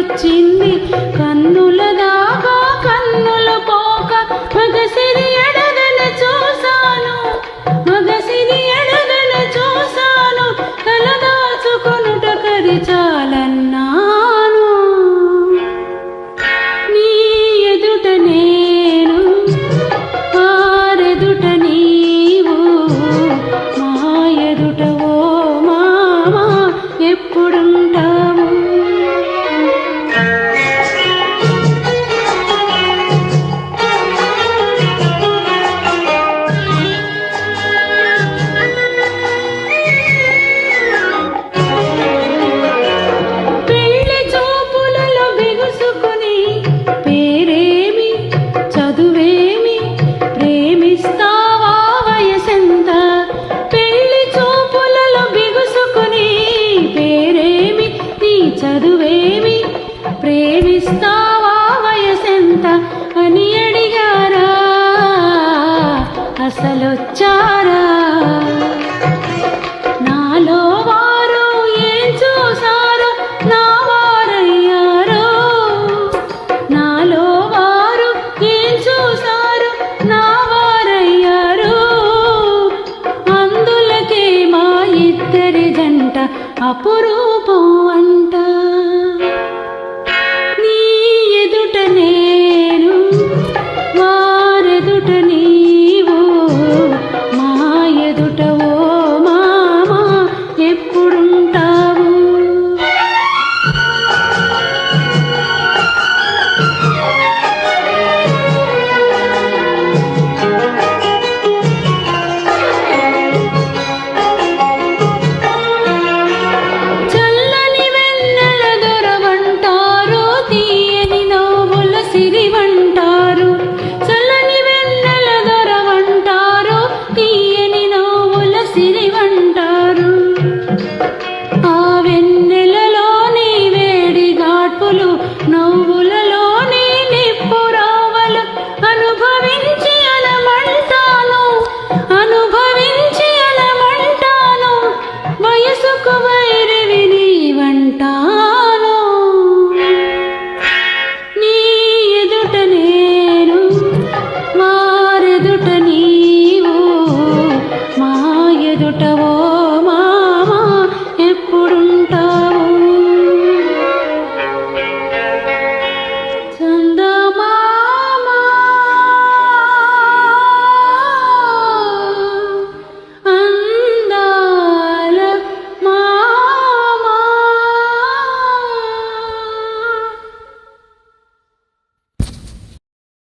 వచ్చింది. కన్నుల దాకా కన్నులు పోక మగసిరియడ అసలొచ్చారా నాలో వారు ఏం చూసారో నా వారయ్యారో? నాలో వారు ఏం చూసారో నా వారయ్యారో? అందులకే మా ఇద్దరి జంట అపురూపం అపురు ಎದುಟ